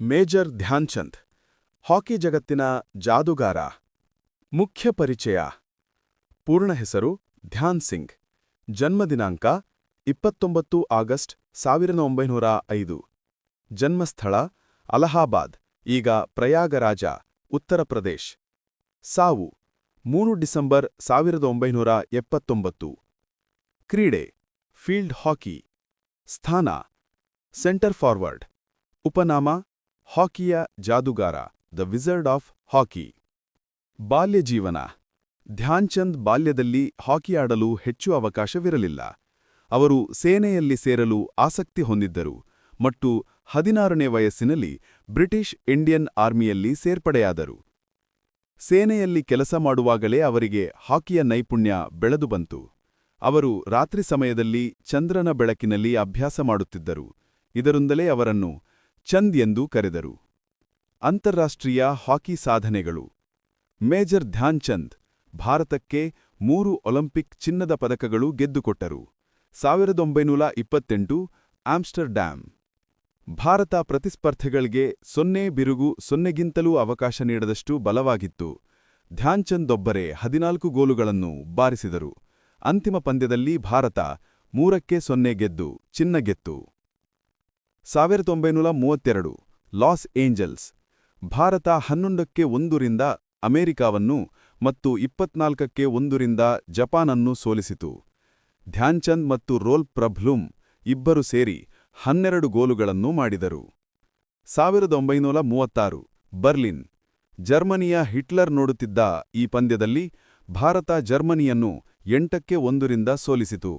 Major Dhyan Chand, ಹಾಕಿ ಜಗತ್ತಿನ ಜಾದುಗಾರ, ಮುಖ್ಯ ಪರಿಚಯ, ಪೂರ್ಣ ಹೆಸರು ಧ್ಯಾನ್ ಸಿಂಗ್ ಜನ್ಮದಿನಾಂಕ ಇಪ್ಪತ್ತೊಂಬತ್ತು ಆಗಸ್ಟ್ ಸಾವಿರದ ಒಂಬೈನೂರ ಐದು, ಜನ್ಮಸ್ಥಳ ಅಲಹಾಬಾದ್, ಈಗ ಪ್ರಯಾಗರಾಜ ಉತ್ತರ ಪ್ರದೇಶ್, ಸಾವು, ಮೂರು ಡಿಸೆಂಬರ್ ಸಾವಿರದ ಒಂಬೈನೂರ ಎಪ್ಪತ್ತೊಂಬತ್ತು, ಕ್ರೀಡೆ, ಫೀಲ್ಡ್ ಹಾಕಿ, ಸ್ಥಾನ, ಸೆಂಟರ್ ಫಾರ್ವರ್ಡ್, ಉಪನಾಮ ಹಾಕಿಯ ಜಾದುಗಾರ, ದ ವಿಜರ್ಡ್ ಆಫ್ ಹಾಕಿ. ಬಾಲ್ಯ ಜೀವನ. ಧ್ಯಾನ್ಚಂದ್ ಬಾಲ್ಯದಲ್ಲಿ ಹಾಕಿ ಆಡಲು ಹೆಚ್ಚು ಅವಕಾಶವಿರಲಿಲ್ಲ. ಅವರು ಸೇನೆಯಲ್ಲಿ ಸೇರಲು ಆಸಕ್ತಿ ಹೊಂದಿದ್ದರು. ಮತ್ತು ಹದಿನಾರನೇ ವಯಸ್ಸಿನಲ್ಲಿ ಬ್ರಿಟಿಷ್ ಇಂಡಿಯನ್ ಆರ್ಮಿಯಲ್ಲಿ ಸೇರ್ಪಡೆಯಾದರು. ಸೇನೆಯಲ್ಲಿ ಕೆಲಸ ಮಾಡುವಾಗಲೇ ಅವರಿಗೆ ಹಾಕಿಯ ನೈಪುಣ್ಯ ಬೆಳೆದು ಬಂತು. ಅವರು ರಾತ್ರಿ ಸಮಯದಲ್ಲಿ ಚಂದ್ರನ ಬೆಳಕಿನಲ್ಲಿ ಅಭ್ಯಾಸ ಮಾಡುತ್ತಿದ್ದರು. ಇದರಿಂದಲೇ ಅವರನ್ನು ಚಂದ್ ಎಂದು ಕರೆದರು. ಅಂತಾರಾಷ್ಟ್ರೀಯ ಹಾಕಿ ಸಾಧನೆಗಳು. ಮೇಜರ್ ಧ್ಯಾನ್ಚಂದ್ ಭಾರತಕ್ಕೆ ಮೂರು ಒಲಿಂಪಿಕ್ ಚಿನ್ನದ ಪದಕಗಳು ಗೆದ್ದುಕೊಟ್ಟರು. ಸಾವಿರದ ಒಂಬೈನೂರ ಇಪ್ಪತ್ತೆಂಟು ಆಮ್ಸ್ಟರ್ಡ್ಯಾಮ್. ಭಾರತ ಪ್ರತಿಸ್ಪರ್ಧೆಗಳಿಗೆ ಸೊನ್ನೆ ಬಿರುಗು ಸೊನ್ನೆಗಿಂತಲೂ ಅವಕಾಶ ನೀಡದಷ್ಟು ಬಲವಾಗಿತ್ತು. ಧ್ಯಾನ್ಚಂದ್ ಒಬ್ಬರೇ ಹದಿನಾಲ್ಕು ಗೋಲುಗಳನ್ನು ಬಾರಿಸಿದರು. ಅಂತಿಮ ಪಂದ್ಯದಲ್ಲಿ ಭಾರತ ಮೂರಕ್ಕೆ ಸೊನ್ನೆ ಗೆದ್ದು ಚಿನ್ನ ಗೆತ್ತು. ಸಾವಿರದ ಒಂಬೈನೂರ ಮೂವತ್ತೆರಡು, ಲಾಸ್ ಏಂಜಲ್ಸ್, ಭಾರತ ಹನ್ನೊಂದಕ್ಕೆ ಒಂದರಿಂದ ಅಮೆರಿಕಾವನ್ನು ಮತ್ತು ಇಪ್ಪತ್ನಾಲ್ಕಕ್ಕೆ ಒಂದರಿಂದ ಜಪಾನನ್ನು ಸೋಲಿಸಿತು. ಧ್ಯಾನ್ಚಂದ್ ಮತ್ತು ರೋಲ್ ಪ್ರಭ್ಲುಮ್ ಇಬ್ಬರು ಸೇರಿ ಹನ್ನೆರಡು ಗೋಲುಗಳನ್ನು ಮಾಡಿದರು. ಸಾವಿರದ ಒಂಬೈನೂರ ಮೂವತ್ತಾರು, ಬರ್ಲಿನ್, ಜರ್ಮನಿಯ ಹಿಟ್ಲರ್ ನೋಡುತ್ತಿದ್ದ ಈ ಪಂದ್ಯದಲ್ಲಿ ಭಾರತ ಜರ್ಮನಿಯನ್ನು ಎಂಟಕ್ಕೆ ಒಂದರಿಂದ ಸೋಲಿಸಿತು.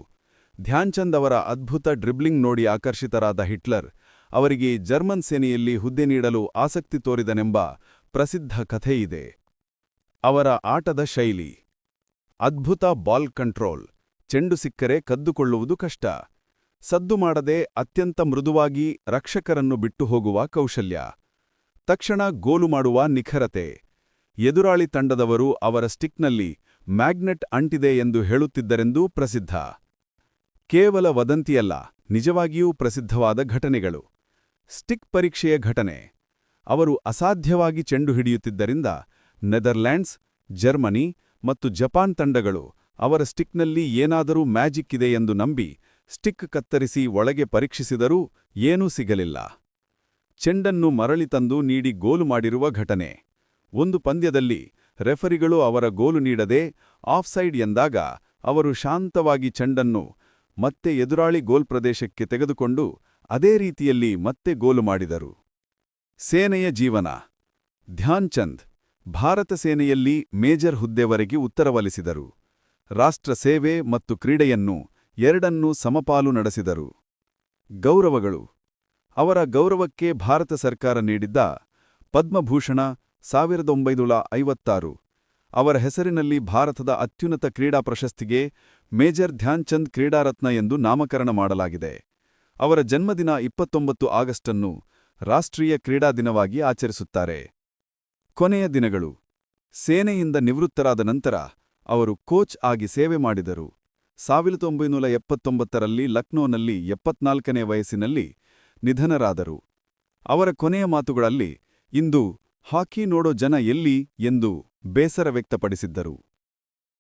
ಧ್ಯಾನ್ಚಂದ್ ಅವರ ಅದ್ಭುತ ಡ್ರಿಬ್ಲಿಂಗ್ ನೋಡಿ ಆಕರ್ಷಿತರಾದ ಹಿಟ್ಲರ್ ಅವರಿಗೆ ಜರ್ಮನ್ ಸೇನೆಯಲ್ಲಿ ಹುದ್ದೆ ನೀಡಲು ಆಸಕ್ತಿ ತೋರಿದನೆಂಬ ಪ್ರಸಿದ್ಧ ಕಥೆಯಿದೆ ಅವರ ಆಟದ ಶೈಲಿ. ಅದ್ಭುತ ಬಾಲ್ ಕಂಟ್ರೋಲ್. ಚೆಂಡು ಸಿಕ್ಕರೆ ಕದ್ದುಕೊಳ್ಳುವುದು ಕಷ್ಟ. ಸದ್ದು ಮಾಡದೆ ಅತ್ಯಂತ ಮೃದುವಾಗಿ ರಕ್ಷಕರನ್ನು ಬಿಟ್ಟು ಹೋಗುವ ಕೌಶಲ್ಯ. ತಕ್ಷಣ ಗೋಲು ಮಾಡುವ ನಿಖರತೆ. ಎದುರಾಳಿ ತಂಡದವರು ಅವರ ಸ್ಟಿಕ್ನಲ್ಲಿ ಮ್ಯಾಗ್ನೆಟ್ ಅಂಟಿದೆ ಎಂದು ಹೇಳುತ್ತಿದ್ದರೆಂದೂ ಪ್ರಸಿದ್ಧ. ಕೇವಲ ವದಂತಿಯಲ್ಲ, ನಿಜವಾಗಿಯೂ ಪ್ರಸಿದ್ಧವಾದ ಘಟನೆಗಳು. ಸ್ಟಿಕ್ ಪರೀಕ್ಷೆಯ ಘಟನೆ. ಅವರು ಅಸಾಧ್ಯವಾಗಿ ಚೆಂಡು ಹಿಡಿಯುತ್ತಿದ್ದರಿಂದ ನೆದರ್ಲ್ಯಾಂಡ್ಸ್, ಜರ್ಮನಿ ಮತ್ತು ಜಪಾನ್ ತಂಡಗಳು ಅವರ ಸ್ಟಿಕ್ನಲ್ಲಿ ಏನಾದರೂ ಮ್ಯಾಜಿಕ್ ಇದೆ ಎಂದು ನಂಬಿ ಸ್ಟಿಕ್ ಕತ್ತರಿಸಿ ಒಳಗೆ ಪರೀಕ್ಷಿಸಿದರೂ ಏನೂ ಸಿಗಲಿಲ್ಲ. ಚೆಂಡನ್ನು ಮರಳಿ ತಂದು ನೀಡಿ ಗೋಲು ಮಾಡಿರುವ ಘಟನೆ. ಒಂದು ಪಂದ್ಯದಲ್ಲಿ ರೆಫರಿಗಳು ಅವರ ಗೋಲು ನೀಡದೆ ಆಫ್ಸೈಡ್ ಎಂದಾಗ ಅವರು ಶಾಂತವಾಗಿ ಚೆಂಡನ್ನು ಮತ್ತೆ ಎದುರಾಳಿ ಗೋಲ್ ಪ್ರದೇಶಕ್ಕೆ ತೆಗೆದುಕೊಂಡು ಅದೇ ರೀತಿಯಲ್ಲಿ ಮತ್ತೆ ಗೋಲು ಮಾಡಿದರು. ಸೇನೆಯ ಜೀವನ. ಧ್ಯಾನ್ಚಂದ್ ಭಾರತ ಸೇನೆಯಲ್ಲಿ ಮೇಜರ್ ಹುದ್ದೆವರೆಗೆ ಉತ್ತರವಲಿಸಿದರು ರಾಷ್ಟ್ರ ಸೇವೆ ಮತ್ತು ಕ್ರೀಡೆಯನ್ನು ಎರಡನ್ನೂ ಸಮಪಾಲು ನಡೆಸಿದರು. ಗೌರವಗಳು. ಅವರ ಗೌರವಕ್ಕೆ ಭಾರತ ಸರ್ಕಾರ ನೀಡಿದ್ದ ಪದ್ಮಭೂಷಣ ಸಾವಿರದ ಒಂಬೈನೂರ ಅವರ ಹೆಸರಿನಲ್ಲಿ ಭಾರತದ ಅತ್ಯುನ್ನತ ಕ್ರೀಡಾ ಪ್ರಶಸ್ತಿಗೆ ಮೇಜರ್ ಧ್ಯಾನ್ಚಂದ್ ಕ್ರೀಡಾರತ್ನ ಎಂದು ನಾಮಕರಣ ಮಾಡಲಾಗಿದೆ. ಅವರ ಜನ್ಮದಿನ ಇಪ್ಪತ್ತೊಂಬತ್ತು ಆಗಸ್ಟನ್ನು ರಾಷ್ಟ್ರೀಯ ಕ್ರೀಡಾ ದಿನವಾಗಿ ಆಚರಿಸುತ್ತಾರೆ. ಕೊನೆಯ ದಿನಗಳು. ಸೇನೆಯಿಂದ ನಿವೃತ್ತರಾದ ನಂತರ ಅವರು ಕೋಚ್ ಆಗಿ ಸೇವೆ ಮಾಡಿದರು. ಸಾವಿರದ ಒಂಬೈನೂರ ಎಪ್ಪತ್ತೊಂಬತ್ತರಲ್ಲಿ ಲಕ್ನೋನಲ್ಲಿ ಎಪ್ಪತ್ನಾಲ್ಕನೇ ವಯಸ್ಸಿನಲ್ಲಿ ನಿಧನರಾದರು. ಅವರ ಕೊನೆಯ ಮಾತುಗಳಲ್ಲಿ, ಇಂದು ಹಾಕಿ ನೋಡೋ ಜನ ಎಲ್ಲಿ? ಎಂದು ಬೇಸರ ವ್ಯಕ್ತಪಡಿಸಿದ್ದರು.